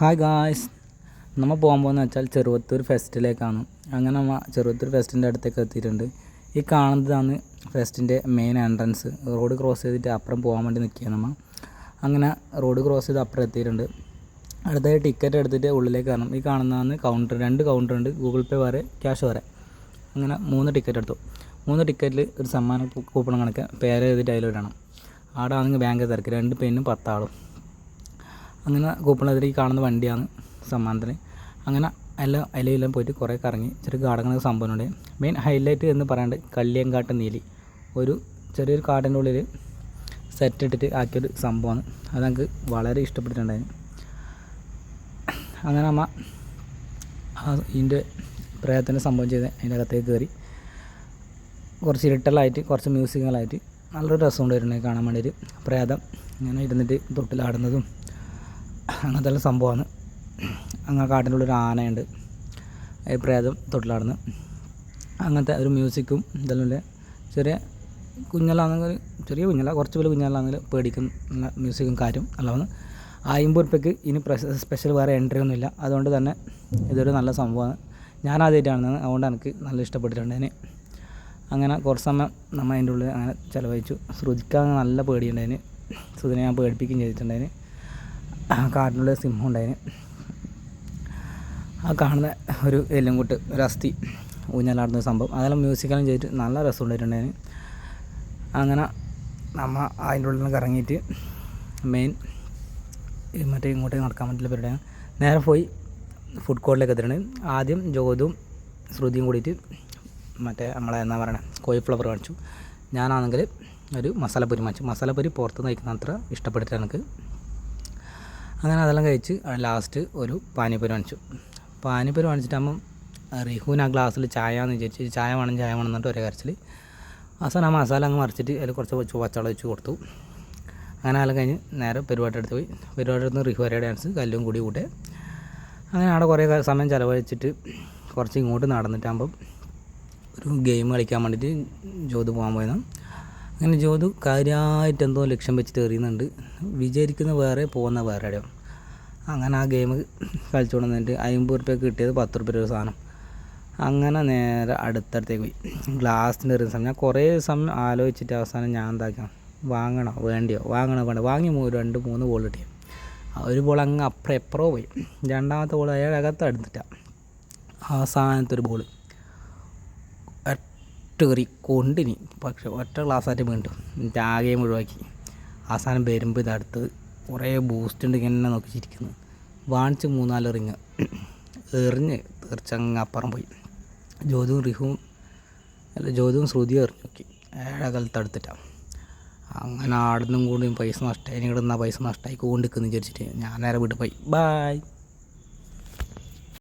Hi guys നമ്മൾ പോകാൻ പോകുന്നത് വെച്ചാൽ ചെറുവത്തൂർ ഫെസ്റ്റിലേക്കാണ്. അങ്ങനെ നമ്മൾ ചെറുവത്തൂർ ഫെസ്റ്റിന്റെ അടുത്തേക്ക് എത്തിയിട്ടുണ്ട്. ഈ കാണുന്നതാണ് ഫെസ്റ്റിന്റെ മെയിൻ എൻട്രൻസ് റോഡ് ക്രോസ് ചെയ്തിട്ട് അപ്പുറം പോകാൻ വേണ്ടി നിൽക്കുക നമ്മൾ അങ്ങനെ റോഡ് ക്രോസ് ചെയ്ത് അപ്പുറം എത്തിയിട്ടുണ്ട്. അടുത്തായി ടിക്കറ്റ് എടുത്തിട്ട് ഉള്ളിലേക്ക് കയറണം ഈ കാണുന്നതാണ് കൗണ്ടർ രണ്ട് കൗണ്ടർ ഉണ്ട്. ഗൂഗിൾ പേ വരെ ക്യാഷ് വരെ. അങ്ങനെ മൂന്ന് ടിക്കറ്റ് എടുത്തു. മൂന്ന് ടിക്കറ്റിൽ ഒരു സമ്മാന കൂപ്പണം കണക്ക് പേര് എഴുതിയിട്ട് അതിലിടണം ആടാണെങ്കിൽ ബാങ്ക് തിരക്ക്. രണ്ട് പെന്നും പത്താളും. അങ്ങനെ കൂപ്പണിൽ ഈ കാണുന്ന വണ്ടിയാണ് സമ്മാനത്തിന്. അങ്ങനെ എല്ലാം അതിലെല്ലാം പോയിട്ട് കുറേ കറങ്ങി. ചെറിയ ഗാർഡനൊക്കെ സംഭവമുണ്ട് മെയിൻ ഹൈലൈറ്റ് എന്ന് പറയാണ്ട് കല്ലിയങ്കാട്ട് നീലി. ഒരു ചെറിയൊരു കാടിന്റെ ഉള്ളിൽ സെറ്റ് ഇട്ടിട്ട് ആക്കിയൊരു സംഭവമാണ്. അത് ഞങ്ങൾക്ക് വളരെ ഇഷ്ടപ്പെട്ടിട്ടുണ്ടായിരുന്നു. അങ്ങനെ അമ്മ ഇതിന്റെ പ്രയത്നം സംഭവം ചെയ്ത് അതിന്റെ അകത്തേക്ക് കയറി. കുറച്ച് ഇരുട്ടലായിട്ട് കുറച്ച് മ്യൂസിക്കലായിട്ട് നല്ലൊരു രസം ഉണ്ടായിരുന്നു കാണാൻ വേണ്ടിയിട്ട്. പ്രേതം ഇങ്ങനെ ഇരുന്നിട്ട് തൊട്ടിലാടുന്നതും അങ്ങനത്തെ ഉള്ള സംഭവമാണ്. അങ്ങനെ കാട്ടിന്റെ ഉള്ളിൽ ഒരു ആനയുണ്ട്. പ്രേതം തൊട്ടിലാടുന്നു. അങ്ങനത്തെ ഒരു മ്യൂസിക്കും ഇതെല്ലാം ചെറിയ കുഞ്ഞലാണെങ്കിൽ ചെറിയ കുഞ്ഞല്ല കുറച്ച് വലിയ കുഞ്ഞലാണെങ്കിൽ നല്ല മ്യൂസിക്കും കാര്യം അല്ലാന്ന് അമ്പത് ഉറുപ്പ്യക്ക് ഇനി സ്പെഷ്യൽ വേറെ എൻട്രി ഒന്നുമില്ല. അതുകൊണ്ട് തന്നെ ഇതൊരു നല്ല സംഭവമാണ്. ഞാൻ ആദ്യമായിട്ടാണ് അതുകൊണ്ട് എനിക്ക് നല്ല ഇഷ്ടപ്പെട്ടിട്ടുണ്ട് അതിന്. അങ്ങനെ കുറച്ച് സമയം നമ്മൾ അതിന്റെ ഉള്ളിൽ അങ്ങനെ ചിലവഴിച്ചു. ശ്രുതിക്കാൻ നല്ല പേടിയുണ്ടായിന് ശ്രുതിനെ ഞാൻ പേടിപ്പിക്കുകയും ചെയ്തിട്ടുണ്ടായിന് കാട്ടിനുള്ള സിംഹം ഉണ്ടായിന്. ആ കാണുന്ന ഒരു എല്ലുംകൂട്ട് ഒരു അസ്ഥി ഊഞ്ഞാലാടുന്ന സംഭവം. അതെല്ലാം മ്യൂസിക്കെല്ലാം ചെയ്തിട്ട് നല്ല രസം ഉണ്ടായിട്ടുണ്ടായിന് അങ്ങനെ നമ്മൾ അതിന്റെ ഉള്ളിൽ നിന്ന് ഇറങ്ങിയിട്ട് മെയിൻ മറ്റേ ഇങ്ങോട്ടേക്ക് നടക്കാൻ പറ്റില്ല പരിപാടിയാണ് നേരെ പോയി ഫുഡ് കോർട്ടിലേക്ക് എത്തിയിട്ടുണ്ട് ആദ്യം ജോതും ശ്രുതിയും കൂടിയിട്ട് മറ്റേ നമ്മളെ എന്താ പറയണേ കോഴിഫ്ലവർ കാണിച്ചു. ഞാനാണെങ്കിൽ ഒരു മസാലപ്പൊരി വാങ്ങിച്ചു. മസാലപ്പൊരി പുറത്ത് നിന്ന് കഴിക്കുന്ന അത്ര ഇഷ്ടപ്പെട്ടിട്ട് എനിക്ക്. അങ്ങനെ അതെല്ലാം കഴിച്ച് ലാസ്റ്റ് ഒരു പാനിപ്പൂരി വാങ്ങിച്ചു. പാനിപ്പൂരി വാങ്ങിച്ചിട്ടാകുമ്പം റിഹുവിന് ആ ഗ്ലാസ്സിൽ ചായ എന്ന് വിചാരിച്ച് ചായ വേണം ചായ വേണം എന്നിട്ട് ഒരേ കരച്ചിൽ അവസാനം ആ മസാല അങ്ങ് മറിച്ചിട്ട് അതിൽ കുറച്ച് പച്ചവെള്ളം വെച്ച് കൊടുത്തു. അങ്ങനെ അതെല്ലാം കഴിഞ്ഞ് നേരെ പരിപാടി എടുത്ത് പോയി. പരിപാടി എടുത്ത് റിഹു വരെ ഡാൻസ് കല്ലും കൂടി കൂട്ടെ. അങ്ങനെ അവിടെ കുറേ സമയം ചിലവഴിച്ചിട്ട് കുറച്ച് ഇങ്ങോട്ട് നടന്നിട്ടാകുമ്പം ഒരു ഗെയിം കളിക്കാൻ വേണ്ടിയിട്ട് ജ്യോതി പോകാൻ പോയതാണ് അങ്ങനെ ജോദു കാര്യമായിട്ട് എന്തോ ലക്ഷ്യം വെച്ചിട്ട് എറിയുന്നുണ്ട്. വിചാരിക്കുന്ന വേറെ പോകുന്ന വേറെ ഇടയും അങ്ങനെ ആ ഗെയിം കളിച്ചു കൊണ്ടുവന്നിട്ട് അമ്പത് റുപ്യ കിട്ടിയത് പത്ത് റുപ്യ ഒരു സാധനം. അങ്ങനെ നേരെ അടുത്തടുത്തേക്ക് പോയി. ഗ്ലാസ്സിന്റെ എറിയുന്ന സമയം ഞാൻ കുറേ സമയം ആലോചിച്ചിട്ട് അവസാനം ഞാൻ എന്താക്കാം വാങ്ങണോ? വേണ്ടിയോ? വാങ്ങണോ? വേണ്ട. വാങ്ങി രണ്ട് മൂന്ന് ബോൾ കിട്ടി. ഒരു ബോൾ അങ്ങ് അപ്പുറം എപ്പുറോ പോയി. രണ്ടാമത്തെ ബോൾ അയാളകത്ത് അടുത്തിട്ടാണ് അവസാനത്തെ ഒരു ബോൾ കയറി കൊണ്ടിനി. പക്ഷെ ഒറ്റ ഗ്ലാസ്സായിട്ട് വീണ്ടും. എന്നിട്ട് ആകെ മുഴുവാക്കി അവസാനം വരുമ്പോൾ ഇതടുത്ത് കുറേ ബൂസ്റ്റ് ഉണ്ട് ഇങ്ങനെ നോക്കിച്ചിരിക്കുന്നു വാണിച്ച് മൂന്നാൽ റിങ്. എറിഞ്ഞ് തീർച്ചങ്ങ് അപ്പുറം പോയി. ജ്യോതിയും റിഹുവും അല്ല ജ്യോതിയും ശ്രുതിയും എറിഞ്ഞു നോക്കി. അടുത്തിട്ടാണ് അങ്ങനെ ആടുന്നും കൂടിയും പൈസ നഷ്ടമായി കിടന്ന പൈസ നഷ്ടമായി കൊണ്ടിരിക്കുന്നു വിചാരിച്ചിട്ട് ഞാൻ നേരെ വീട്ടിൽ പോയി. ബായ്